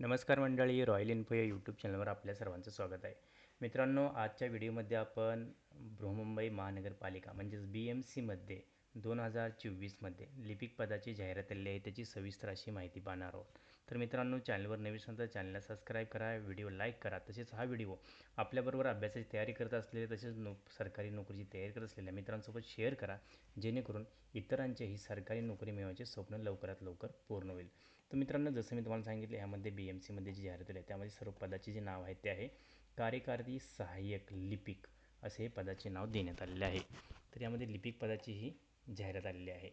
नमस्कार मंडळी royal info या यूट्यूब चॅनलवर आपल्या सर्वांचं स्वागत आहे. मित्रांनो आजच्या व्हिडिओमध्ये आपण बृहमुंबई महानगरपालिका म्हणजेच बी एम सीमध्ये दोन हजार चोवीसमध्ये लिपिक पदाची जाहिरात आलेली आहे. त्याची सविस्तर अशी माहिती पाहणार आहोत. तर मित्रांनो चॅनलवर नवीन असाल तर चॅनलला सबस्क्राईब करा व्हिडिओ लाईक करा. तसेच हा व्हिडिओ आपल्याबरोबर अभ्यासाची तयारी करत असलेले तसेच नो सरकारी नोकरीची तयारी करत असलेल्या मित्रांसोबत शेअर करा. जेणेकरून इतरांचेही सरकारी नोकरी मिळवायचे स्वप्न लवकरात लवकर पूर्ण होईल. तर मित्रांनो जसं मी तुम्हाला सांगितलं यामध्ये बी एम सीमध्ये जी जाहिरात आहे त्यामध्ये सर्व पदाचे जे नाव आहे ते आहे कार्यकारी सहाय्यक लिपिक असे हे पदाचे नाव देण्यात आलेले आहे. तर यामध्ये लिपिक पदाची ही जाहिरात आलेली आहे.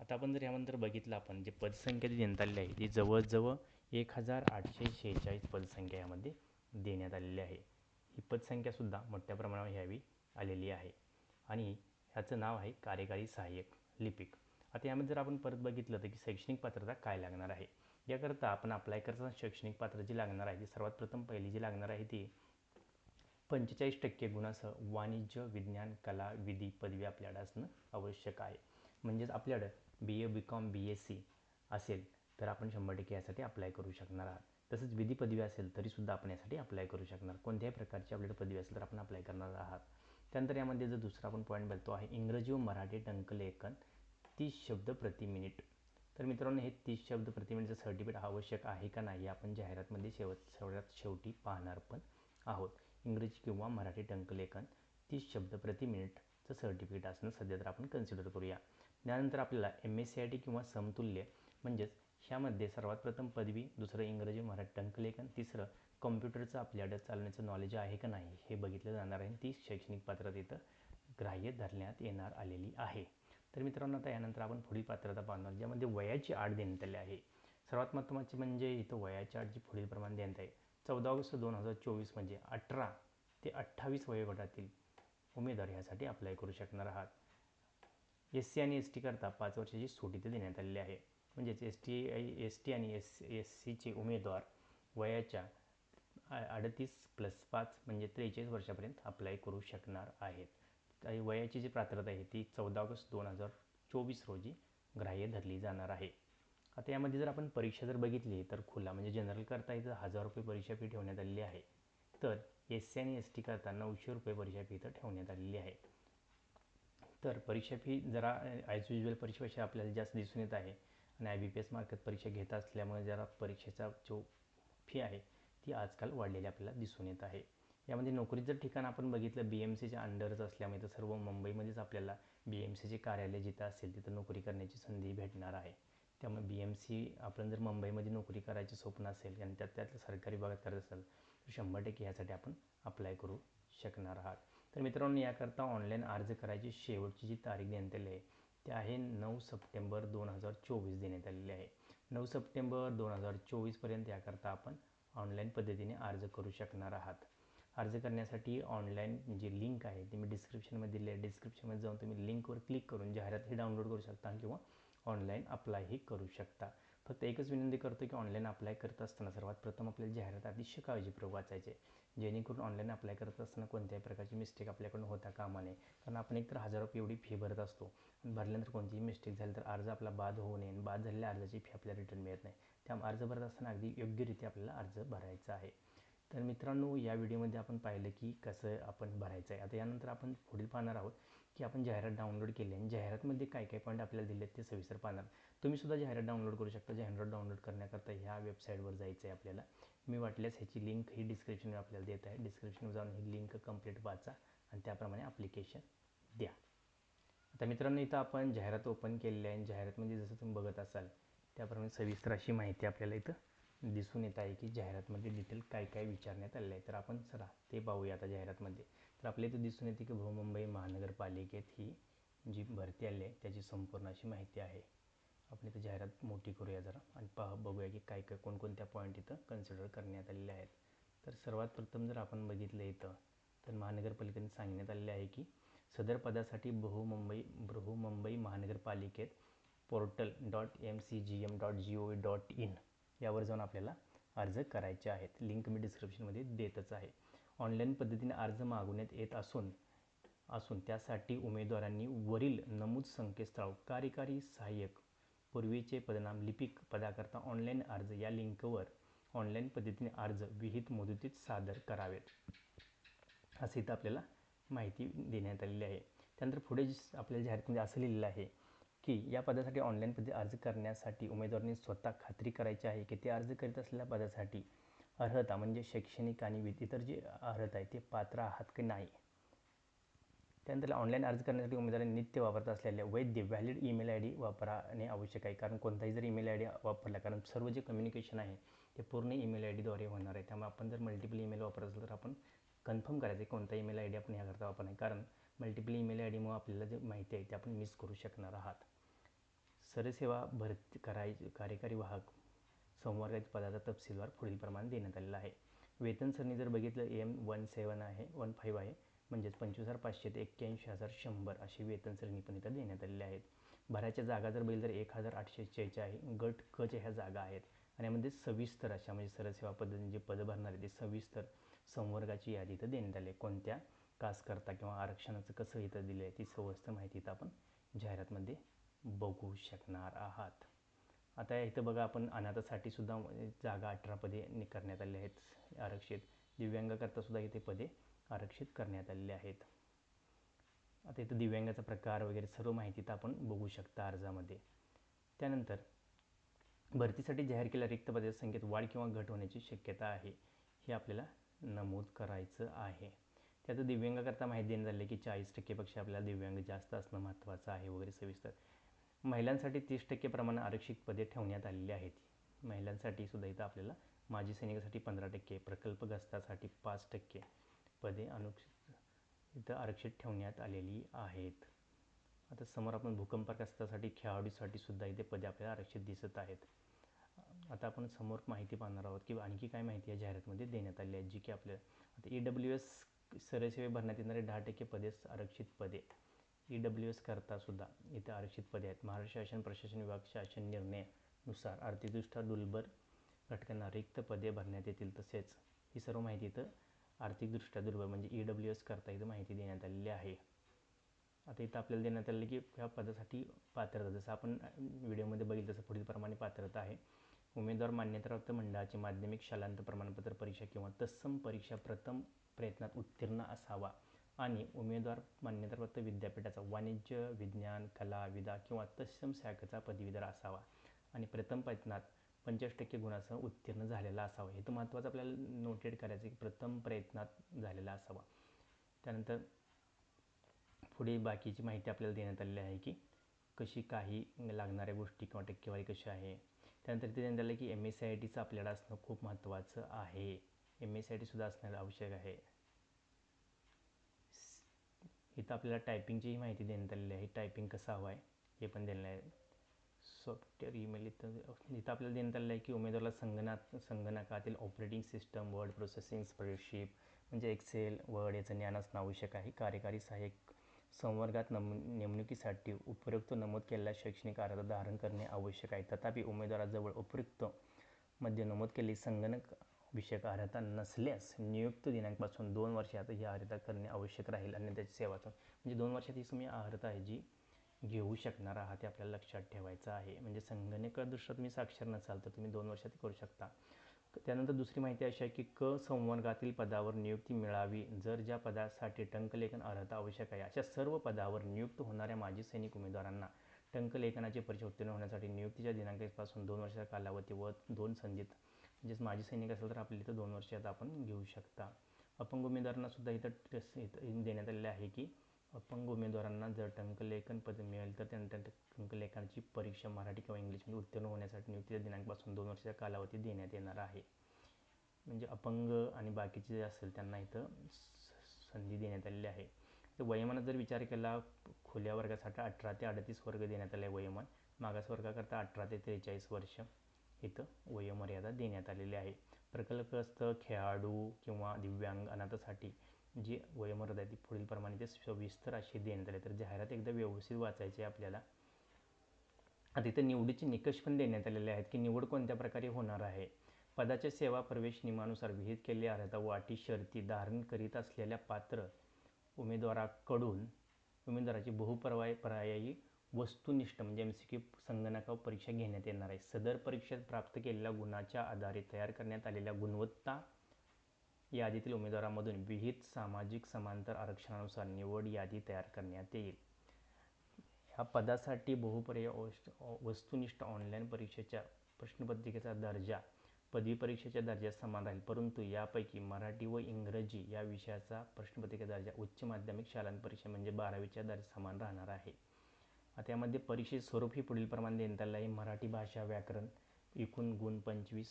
आता आपण जर यानंतर बघितलं आपण जे पदसंख्या जी देण्यात आलेली आहे ती जवळजवळ एक हजार आठशे शेहेचाळीस पदसंख्या यामध्ये देण्यात आलेली आहे. ही पदसंख्यासुद्धा मोठ्या प्रमाणावर यावी आलेली आहे. आणि ह्याचं नाव आहे कार्यकारी सहाय्यक लिपिक. आता यामध्ये जर आपण परत बघितलं तर की शैक्षणिक पात्रता काय लागणार आहे? याकरता आपण अप्लाय करताना शैक्षणिक पात्र जी लागणार आहे ती सर्वात प्रथम पहिली जी लागणार आहे ती पंचेचाळीस टक्के गुणासह वाणिज्य विज्ञान कला विधी पदवी आपल्याकडं असणं आवश्यक आहे. म्हणजेच आपल्याकडं B A B com B S C असेल तर आपण शंभर टक्के यासाठी अप्लाय करू शकणार आहात. तसंच विधी पदवी असेल तरीसुद्धा आपण यासाठी अप्लाय करू शकणार. कोणत्याही प्रकारची आपल्याकडे पदवी असेल तर आपण अप्लाय करणार आहात. त्यानंतर यामध्ये जर दुसरा आपण पॉईंट बघतो आहे इंग्रजी व मराठी टंकलेखन. तीस शब्द प्रति मिनिट तर मित्रांनो हे तीस शब्द प्रति मिनिटचं सर्टिफिकेट आवश्यक आहे का नाही आपण जाहिरातमध्ये शेवट सगळ्यात शेवटी पाहणार पण आहोत. इंग्रजी किंवा मराठी टंकलेखन तीस शब्द प्रति मिनिटचं सर्टिफिकेट असणं सध्या तर आपण कन्सिडर करूया. त्यानंतर आपल्याला M S C I T किंवा समतुल्य म्हणजेच ह्यामध्ये सर्वात प्रथम पदवी दुसरं इंग्रजी मराठी टंकलेखन तिसरं कॉम्प्युटरचं आपल्याकडं चालण्याचं नॉलेज आहे का नाही हे बघितलं जाणार आहे. ती शैक्षणिक पात्रता इथं ग्राह्य धरण्यात येणार आलेली आहे. तर मित्रांनो आता यानंतर आपण पुढील पात्रता पाहणार ज्यामध्ये वयाची आड देण्यात आली आहे. सर्वात महत्त्वाचे म्हणजे इथं वयाची आड जी पुढील प्रमाण देण्यात आहे. चौदा ऑगस्ट दोन हजार चोवीस म्हणजे अठरा ते अठ्ठावीस वयोगटातील उमेदवार ह्यासाठी अप्लाय करू शकणार आहात. एस सी आणि एस टीकरता पाच वर्षाची सूट इथे देण्यात आलेली आहे. म्हणजेच एस टी एस टी आणि एस एस सीचे उमेदवार वयाच्या अडतीस प्लस पाच म्हणजे त्रेचाळीस वर्षापर्यंत अप्लाय करू शकणार आहेत. वयाची जी पात्रता आहे ती चौदा ऑगस्ट दोन हजार चोवीस रोजी ग्राह्य धरली जाणार आहे. आता यामध्ये जर आपण परीक्षा जर बघितली तर खुला म्हणजे जनरल करता इथं हजार रुपये परीक्षा फी ठेवण्यात आलेली आहे. तर एस सी आणि एस टी करता नऊशे रुपये परीक्षा फी इथं ठेवण्यात आलेली आहे. तर परीक्षा फी जरा ॲज युजल परीक्षेपेक्षा आपल्याला जास्त दिसून येत आहे. आणि आय बी पी एस मार्फत परीक्षा घेत असल्यामुळे जरा परीक्षेचा जो फी आहे ती आजकाल वाढलेली आपल्याला दिसून येत आहे. यामध्ये नोकरीचं ठिकाण आपण बघितलं बी एम सीच्या अंडरच असल्यामुळे तर सर्व मुंबईमध्येच आपल्याला बी एम सीचे कार्यालय जिथं असेल तिथं नोकरी करण्याची संधी भेटणार आहे. त्यामुळे बी एम सी आपण जर मुंबईमध्ये नोकरी करायचं स्वप्न असेल आणि त्यात त्यातलं सरकारी भागात करत असेल तर शंभर टक्के ह्यासाठी आपण अप्लाय करू शकणार आहात. तर मित्रांनो याकरता ऑनलाईन अर्ज करायची शेवटची जी तारीख देण्यात आली आहे ते आहे नऊ सप्टेंबर दोन हजार चोवीस देण्यात आलेली आहे. नऊ सप्टेंबर दोन हजार चोवीसपर्यंत याकरता आपण ऑनलाईन पद्धतीने अर्ज करू शकणार आहात. अर्ज करण्यासाठी ऑनलाईन जी लिंक आहे ती मी डिस्क्रिप्शनमध्ये दिली आहे. डिस्क्रिप्शनमध्ये जाऊन तुम्ही लिंकवर क्लिक करून जाहिरातही डाउनलोड करू शकता किंवा ऑनलाईन अप्लायही करू शकता. फक्त एकच विनंती करतो की ऑनलाईन अप्लाय करत असताना सर्वात प्रथम आपल्याला जाहिरात अतिशय काळजीपूर्वक वाचायचे. जेणेकरून ऑनलाईन अप्लाय करत असताना कोणत्याही प्रकारची मिस्टेक आपल्याकडून होता कामा नये. कारण आपण एकतर हजार रुपये एवढी फी भरत असतो आणि भरल्यानंतर कोणतीही मिस्टेक झाली तर अर्ज आपला बाद होऊ नये बाद झालेल्या अर्जाची फी आपल्याला रिटर्न मिळत नाही. त्यामुळे अर्ज भरत असताना अगदी योग्यरित्या आपल्याला अर्ज भरायचा आहे. तर मित्रांनो या व्हिडिओमध्ये आपण पाहिलं की कसं आपण भरायचं आहे. आता यानंतर आपण पुढील पाहणार आहोत की आपण जाहिरात डाउनलोड केली आणि जाहिरातमध्ये काय काय पॉईंट आपल्याला दिले आहेत ते सविस्तर पाहणार. तुम्हीसुद्धा जाहिरात डाउनलोड करू शकता. जाहिरात डाउनलोड करण्याकरता ह्या वेबसाईटवर जायचं आहे आपल्याला. मी वाटल्यास ह्याची लिंक ही डिस्क्रिप्शनवर आपल्याला देत आहे. डिस्क्रिप्शनवर जाऊन ही लिंक कंप्लीट वाचा आणि त्याप्रमाणे ॲप्लिकेशन द्या. आता मित्रांनो इथं आपण जाहिरात ओपन केलेली आहे आणि जाहिरातमध्ये जसं तुम्ही बघत असाल त्याप्रमाणे सविस्तर अशी माहिती आपल्याला इथं दिसून येत आहे की जाहिरातमध्ये डिटेल काय काय विचारण्यात आलेलं आहे. तर आपण चला ते पाहूया आता जाहिरातमध्ये. तर आपल्या इथं दिसून येते की बृहमुंबई महानगरपालिकेत ही जी भरती आली आहे त्याची संपूर्ण अशी माहिती आहे. आपण इथं जाहिरात मोठी करूया जरा आणि पाह बघूया की काय काय कोणकोणत्या पॉईंट इथं कन्सिडर करण्यात आलेले आहेत. तर सर्वात प्रथम जर आपण बघितलं इथं तर महानगरपालिकेने सांगण्यात आलेले आहे की सदर पदासाठी बृहमुंबई बृहमुंबई महानगरपालिकेत portal dot M C G M dot G O V dot in यावर जाऊन आपल्याला अर्ज करायचे आहेत. लिंक मी डिस्क्रिप्शनमध्ये देतच आहे. ऑनलाईन पद्धतीने अर्ज मागवण्यात येत असून असून त्यासाठी उमेदवारांनी वरील नमूद संकेतस्थळ कार्यकारी सहाय्यक पूर्वीचे पदनाम लिपिक पदाकरता ऑनलाईन अर्ज या लिंकवर ऑनलाईन पद्धतीने अर्ज विहित मुदतीत सादर करावेत. असे इथं आपल्याला माहिती देण्यात आलेली आहे. त्यानंतर पुढे आपल्या जाहिरातीमध्ये म्हणजे असं लिहिलेलं आहे. की या पदासाठी ऑनलाईन पद्धती अर्ज करण्यासाठी उमेदवारांनी स्वतः खात्री करायची आहे की ते अर्ज करीत असलेल्या पदासाठी अर्हता म्हणजे शैक्षणिक आणि इतर जी अर्हता आहे ते पात्र आहात की नाही? त्यानंतर ऑनलाईन अर्ज करण्यासाठी उमेदवारांनी नित्य वापरत असलेल्या वैद्य व्हॅलिड ईमेल आय डी वापरणे आवश्यक आहे. कारण कोणताही जर ईमेल आय डी वापरला कारण सर्व जे कम्युनिकेशन आहे ते पूर्ण ईमेल आय डीद्वारे होणार आहे. त्यामुळे आपण जर मल्टिपल ईमेल वापरत असेल तर आपण कन्फर्म करायचं आहे कोणता ईमेल आय डी आपण याकरता वापरणार कारण मल्टिपल ईमेल आय डीमुळे आपल्याला जे माहिती आहे ते आपण मिस करू शकणार आहात. सरसेवा भरती कराय कार्यकारी वाहक संवर्गात पदाचा तपशीलवार पुढील प्रमाण देण्यात आलेला आहे. वेतन सरणी जर बघितलं एम वन सेवन आहे वन फाईव्ह आहे म्हणजेच पंचवीस हजार पाचशे ते एक्क्याऐंशी हजार शंभर अशी वेतन सरणी पण इथं देण्यात आलेली आहेत. भराच्या जागा जर बघितलं तर एक हजार आठशे शेहेचाळीस आहे गट कच्या ह्या जागा आहेत. आणि यामध्ये सविस्तर अशा म्हणजे सरसेवा पद्धतीने जे पदं भरणार आहे ते सविस्तर संवर्गाची यादी इथं देण्यात आली आहे. कोणत्या? कास करता किंवा आरक्षणाचं कसं इथं दिलं आहे ती सविस्तर माहिती इथं आपण जाहिरातमध्ये बघू शकणार आहात. आता इथं बघा आपण अनाथासाठी सुद्धा जागा अठरा पदे करण्यात आले आहेत. आरक्षित दिव्यांगाकरता सुद्धा इथे पदे आरक्षित करण्यात आलेले आहेत. आता इथं दिव्यांगाचा प्रकार वगैरे सर्व माहिती तर आपण बघू शकता अर्जामध्ये. त्यानंतर भरतीसाठी जाहीर केलेल्या रिक्त पदाच्या संख्येत वाढ किंवा घट होण्याची शक्यता आहे हे आपल्याला नमूद करायचं आहे. त्यात दिव्यांगाकरता माहिती देण्यात आली की चाळीस टक्केपेक्षा आपल्याला दिव्यांग जास्त असणं महत्त्वाचं आहे वगैरे सविस्तर महिलांसाठी तीस टक्के प्रमाण आरक्षित पदे ठेवण्यात आलेली आहेत. महिलांसाठी सुद्धा इथं आपल्याला माजी सैनिकासाठी पंधरा टक्के प्रकल्पग्रस्तासाठी पाच टक्के पदे अनुक्षित इथं आरक्षित ठेवण्यात आलेली आहेत. आता समोर आपण भूकंपग्रस्तासाठी खेळाडूसाठी सुद्धा इथे पदे आपल्याला आरक्षित दिसत आहेत. आता आपण समोर माहिती पाहणार आहोत की आणखी काय माहिती या जाहिरातमध्ये देण्यात आली आहे जी की आपल्या आता ई डब्ल्यू एस सरसेवे भरण्यात येणारे दहा टक्के पदे आरक्षित पदे. ई डब्ल्यू एस करतासुद्धा इथे आरक्षित पदे आहेत. महाराष्ट्र शासन प्रशासन विभाग शासन निर्णयानुसार आर्थिकदृष्ट्या दुर्बल घटकांना रिक्त पदे भरण्यात येतील तसेच ही सर्व माहिती इथं आर्थिकदृष्ट्या दुर्बल म्हणजे ई डब्ल्यू एस करता इथं माहिती देण्यात आलेली आहे. आता इथं आपल्याला देण्यात आलेलं की ह्या पदासाठी पात्रता जसं आपण व्हिडिओमध्ये बघितलं तसं पुढील प्रमाणे पात्रता आहे. उमेदवार मान्यताप्राप्त मंडळाचे माध्यमिक शालांत प्रमाणपत्र परीक्षा किंवा तत्सम परीक्षा प्रथम प्रयत्नात उत्तीर्ण असावा. आणि उमेदवार मान्यताप्राप्त विद्यापीठाचा वाणिज्य विज्ञान कला विदा किंवा तत्सम शाखेचा पदवीधर असावा. आणि प्रथम प्रयत्नात पंचवीस टक्के गुणासह उत्तीर्ण झालेला असावा. हे तर महत्त्वाचं आपल्याला नोटेड करायचं की प्रथम प्रयत्नात झालेला असावा. त्यानंतर पुढे बाकीची माहिती आपल्याला देण्यात आलेली आहे की कशी काही लागणाऱ्या गोष्टी किंवा टक्केवारी कशी आहे. त्यानंतर ते देण्यात आलं की एम एस सी आय टीचं आपल्याला असणं खूप महत्त्वाचं आहे. एम एस सी आय टीसुद्धा असणं आवश्यक आहे. इथं आपल्याला टायपिंगचीही माहिती देण्यात आलेली आहे. टायपिंग कसं हवं आहे हे पण दिलेलं आहे. सॉफ्टवेअर ईमेल इथं इथं आपल्याला देण्यात आलेलं आहे की उमेदवाराला संगणक संगणकातील operating system word processing spreadsheet म्हणजे एक्सेल वर्ड याचं ज्ञान असणं आवश्यक आहे. कार्यकारी सहाय्यक संवर्गात नम नेमणुकीसाठी उपयुक्त नमूद केलेल्या शैक्षणिक अर्ज धारण करणे आवश्यक आहे. तथापि उमेदवाराजवळ उपयुक्त मध्ये नमूद केलेली संगणक विषयक अर्हता नसल्यास नियुक्त दिनांकपासून दोन वर्षात ही अर्हता करणे आवश्यक राहील आणि त्याची सेवाचं म्हणजे दोन वर्षात ही तुम्ही अर्हता आहे जी घेऊ शकणार आहात हे आपल्याला लक्षात ठेवायचं आहे. म्हणजे संगणकदृष्ट्यात तुम्ही साक्षर नसाल तर तुम्ही दोन वर्षात करू शकता. त्यानंतर दुसरी माहिती अशी आहे की क संवर्गातील पदावर नियुक्ती मिळावी जर ज्या पदासाठी टंकलेखन अर्हता आवश्यक आहे अशा सर्व पदावर नियुक्त होणाऱ्या माजी सैनिक उमेदवारांना टंकलेखनाची परीक्षा उत्तीर्ण होण्यासाठी नियुक्तीच्या दिनांकापासून दोन वर्षाचा कालावधी व दोन संधीत म्हणजेच माजी सैनिक असेल तर आपल्या इथं दोन वर्षात आपण घेऊ शकता. अपंग उमेदवारांनासुद्धा इथं ट्रेस इथं देण्यात आलेलं आहे की अपंग उमेदवारांना जर टंकलेखन पद मिळेल तर त्यांना टंकलेखनाची परीक्षा मराठी किंवा इंग्लिशमध्ये उत्तीर्ण होण्यासाठी नियुक्तीच्या दिनांकपासून दोन वर्षाचा कालावधी देण्यात येणार आहे. म्हणजे अपंग आणि बाकीचे जे असेल त्यांना इथं संधी देण्यात आलेली आहे. तर वयोमानात जर विचार केला खुल्या वर्गासाठी अठरा ते अडतीस वर्ग देण्यात आले वयोमान. मागास वर्गाकरता अठरा ते त्रेचाळीस वर्ष. इथं वयोमर्यादा देण्यात आलेली आहे. प्रकल्पग्रस्त खेळाडू किंवा दिव्यांग अनाथासाठी जी वयोमर्यादा ती पुढीलप्रमाणे ते सविस्तर अशी देण्यात आली. तर जाहिरात एकदा व्यवस्थित वाचायची आपल्याला. आता इथं निवडीचे निकष पण देण्यात आलेले आहेत की निवड कोणत्या प्रकारे होणार आहे? पदाच्या सेवा प्रवेश नियमानुसार विहित केलेली अर्हता व अटी शर्ती धारण करीत असलेल्या पात्र उमेदवाराकडून उमेदवाराची बहुपर्वाय पर्यायी वस्तुनिष्ठ म्हणजे एम सी क्यू संगणकावर परीक्षा घेण्यात येणार आहे. सदर परीक्षेत प्राप्त केलेल्या गुणाच्या आधारे तयार करण्यात आलेल्या गुणवत्ता यादीतील उमेदवारांमधून विहित सामाजिक समांतर आरक्षणानुसार निवड यादी तयार करण्यात येईल. ह्या पदासाठी बहुपर्याय वस्तुनिष्ठ ऑनलाईन परीक्षेच्या प्रश्नपत्रिकेचा दर्जा पदवी परीक्षेच्या दर्जात समान राहील. परंतु यापैकी मराठी व इंग्रजी या विषयाचा प्रश्नपत्रिकेचा दर्जा उच्च माध्यमिक शालांत परीक्षा म्हणजे बारावीच्या दर्जा समान राहणार आहे. त्यामध्ये परीक्षेत परीक्षेचे स्वरूप ही पुढील प्रमाणे देण्यात आलं आहे. मराठी भाषा व्याकरण एकूण गुण पंचवीस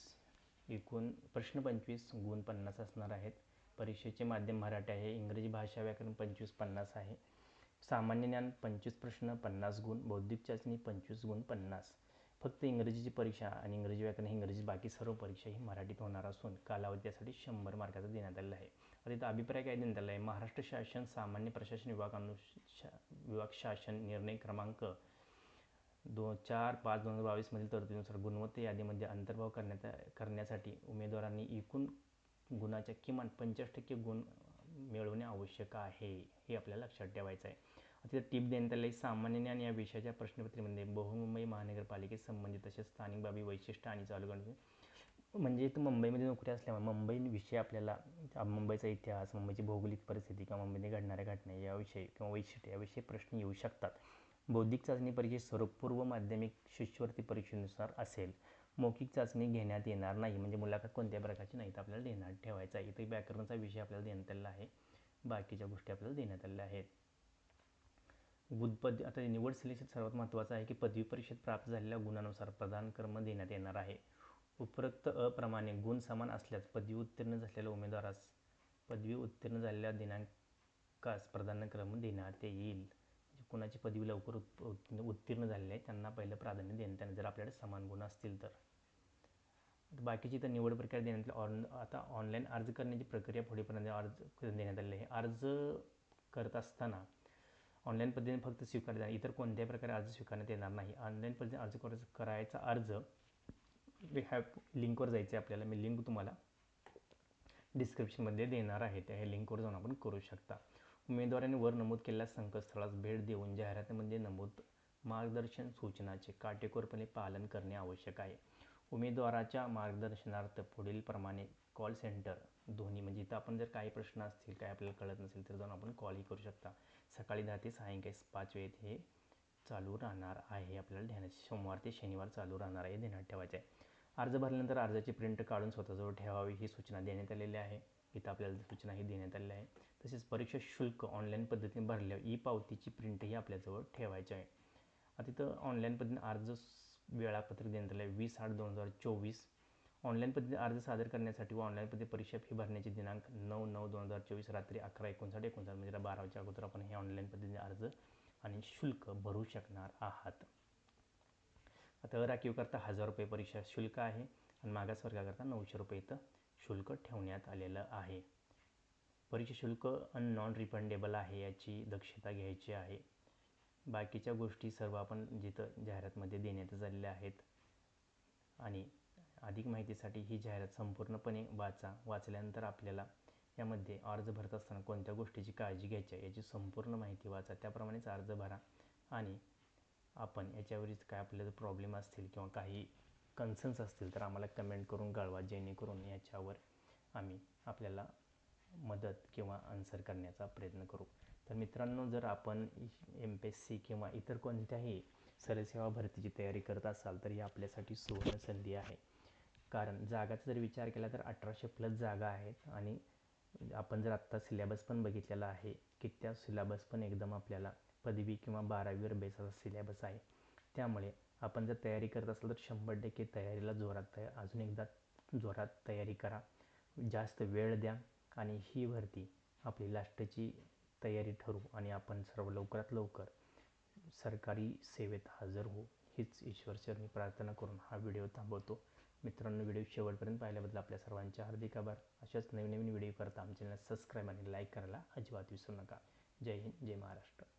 एकूण प्रश्न पंचवीस गुण पन्नास असणार आहेत. परीक्षेचे माध्यम मराठी आहे. इंग्रजी भाषा व्याकरण पंचवीस पन्नास आहे. सामान्य ज्ञान पंचवीस प्रश्न पन्नास गुण. बौद्धिक चाचणी पंचवीस गुण पन्नास. फक्त इंग्रजीची परीक्षा आणि इंग्रजी व्याकरण ही इंग्रजी बाकी सर्व परीक्षा ही मराठीत होणार असून कालावधी त्यासाठी शंभर मार्काचा देण्यात आलेला आहे. आता इथं अभिप्राय काय देण्यात आला आहे? महाराष्ट्र शासन सामान्य प्रशासन विभाग विभाग शासन निर्णय क्रमांक दोन चार पाच दोन हजार बावीसमधील तरतुदीनुसार गुणवत्ता यादीमध्ये अंतर्भाव करण्यात करण्यासाठी उमेदवारांनी एकूण गुणाच्या किमान पंचाळीस टक्के गुण मिळवणे आवश्यक आहे हे आपल्याला लक्षात ठेवायचं आहे. तिथं टीप देण्यात आली सामान्य ज्ञान या विषयाच्या प्रश्नपत्रिकेमध्ये बहुमुंबई महानगरपालिकेत संबंधित तसेच स्थानिक बाबी वैशिष्ट्य आणि चालू म्हणजे इथं मुंबईमध्ये नोकरी असल्यामुळे मुंबई विषय आपल्याला मुंबईचा इतिहास मुंबईची भौगोलिक परिस्थिती किंवा मुंबईने घडणाऱ्या घटना याविषयी किंवा वैशिष्ट्य याविषयी प्रश्न येऊ शकतात. बौद्धिक चाचणी परीक्षेत स्वरूप पूर्व माध्यमिक शिष्यवृत्ती परीक्षेनुसार असेल. मौखिक चाचणी घेण्यात येणार नाही. म्हणजे मुलाखत कोणत्या प्रकारची नाही तर आपल्याला देण्यात ठेवायचा आहे. इथे व्याकरणाचा विषय आपल्याला देण्यात आलेला आहे. बाकीच्या गोष्टी आपल्याला देण्यात आलेल्या आहेत. गुणपद आता निवड सिलेक्शन सर्वात महत्त्वाचं आहे की पदवी परीक्षेत प्राप्त झालेल्या गुणानुसार प्रदान क्रम देण्यात येणार आहे. उपरोक्त अप्रमाणे गुण समान असल्यास पदवी उत्तीर्ण झालेल्या उमेदवारास पदवी उत्तीर्ण झालेल्या दिनांकास प्राधान्यक्रम देण्यात येईल. कुणाची पदवी लवकर उत् उत्तीर्ण झालेली आहे त्यांना पहिलं प्राधान्य देण्यात येणार जर आपल्याकडे समान गुण असतील तर. बाकीची तर निवड प्रक्रिया देण्यात ऑन आता ऑनलाईन अर्ज करण्याची प्रक्रिया पुढेपर्यंत अर्ज देण्यात आलेली आहे. अर्ज करत असताना ऑनलाईन पद्धतीने फक्त स्वीकारले जाणार. इतर कोणत्याही प्रकारे अर्ज स्वीकारण्यात येणार नाही. ऑनलाईन पद्धतीने अर्ज करायचा अर्ज वी हॅव लिंकवर जायचं आहे आपल्याला. मी लिंक तुम्हाला डिस्क्रिप्शनमध्ये देणार आहे. त्या लिंकवर जाऊन आपण करू शकता. उमेदवारांनी वर नमूद केलेल्या संकेतस्थळास भेट देऊन जाहिरातीमध्ये नमूद मार्गदर्शन सूचनाचे काटेकोरपणे पालन करणे आवश्यक आहे. उमेदवाराच्या मार्गदर्शनार्थ पुढील प्रमाणे कॉल सेंटर दोन्ही. म्हणजे इथं आपण जर काही प्रश्न असतील काय आपल्याला कळत नसेल तर जाऊन आपण कॉलही करू शकता. सकाळी दहा ते सायंकाळी पाच वेळेत हे चालू राहणार आहे. आपल्याला ध्यानात सोमवार ते शनिवार चालू राहणार आहे ध्यानात ठेवायचं आहे. अर्ज भरल्यानंतर अर्जाची प्रिंट काढून स्वतःजवळ ठेवावी ही सूचना देण्यात आलेली आहे. इथं आपल्याला सूचना ही देण्यात आलेली आहे. तसेच परीक्षा शुल्क ऑनलाईन पद्धतीने भरल्यावर ई पावतीची प्रिंटही आपल्याजवळ ठेवायची आहे. आता ऑनलाईन पद्धतीने अर्ज वेळापत्रक देण्यात आलं आहे वीस आठ दोन हजार चोवीस. ऑनलाईन पद्धतीने अर्ज सादर करण्यासाठी व ऑनलाईन पद्धती परीक्षा फी भरण्याची दिनांक नऊ नऊ दोन हजार चोवीस रात्री अकरा एकोणसाठ एकोणसाठ म्हणजे बाराच्या अगोदर आपण हे ऑनलाईन पद्धतीने अर्ज आणि शुल्क भरू शकणार आहात. आता अराखीवकरता हजार रुपये परीक्षा शुल्क आहे आणि मागासवर्गाकरता नऊशे रुपये इथं शुल्क ठेवण्यात आलेलं आहे. परीक्षा शुल्क अन नॉन रिफंडेबल आहे याची दक्षता घ्यायची आहे. बाकीच्या गोष्टी सर्व आपण जिथं जाहिरातमध्ये देण्यात झालेल्या आहेत आणि अधिक माहितीसाठी ही जाहिरात संपूर्णपणे वाचा. वाचल्यानंतर आपल्याला यामध्ये अर्ज भरत असताना कोणत्या गोष्टीची काळजी घ्यायची आहे याची संपूर्ण माहिती वाचा. त्याप्रमाणेच अर्ज भरा आणि आपण याच्यावरच काय आपल्याला प्रॉब्लेम असतील किंवा काही कन्सर्न्स असतील तर आम्हाला कमेंट करून कळवा जेणेकरून याच्यावर आम्ही आपल्याला मदत किंवा आन्सर करण्याचा प्रयत्न करू. तर मित्रांनो जर आपण एम पी एस सी किंवा इतर कोणत्याही सरसेवा भरतीची तयारी करत असाल तर ही आपल्यासाठी सुवर्ण संधी आहे. कारण जागाचा जर विचार केला तर अठराशे प्लस जागा आहेत आणि आपण जर आत्ता सिलेबस पण बघितलेला आहे की त्या सिलेबस पण एकदम आपल्याला पदवी किंवा बारावीवर बेसाचा सिलेबस आहे. त्यामुळे आपण जर तयारी करत असाल तर शंभर टक्के तयारीला जोरात तयार अजून एकदा जोरात तयारी करा. जास्त वेळ द्या आणि ही भरती आपली लास्टची तयारी ठरू आणि आपण सर्व लवकरात लवकर सरकारी सेवेत हजर हो हीच ईश्वरचरणी प्रार्थना करून हा व्हिडिओ थांबवतो. मित्रांनो व्हिडिओ शेवटपर्यंत पाहिल्याबद्दल आपल्या सर्वांचे हार्दिक आभार. अशाच नवीन नवीन व्हिडिओ करता आमच्या चॅनल सबस्क्राईब आणि लाईक करायला अजिबात विसरू नका. जय हिंद जय महाराष्ट्र.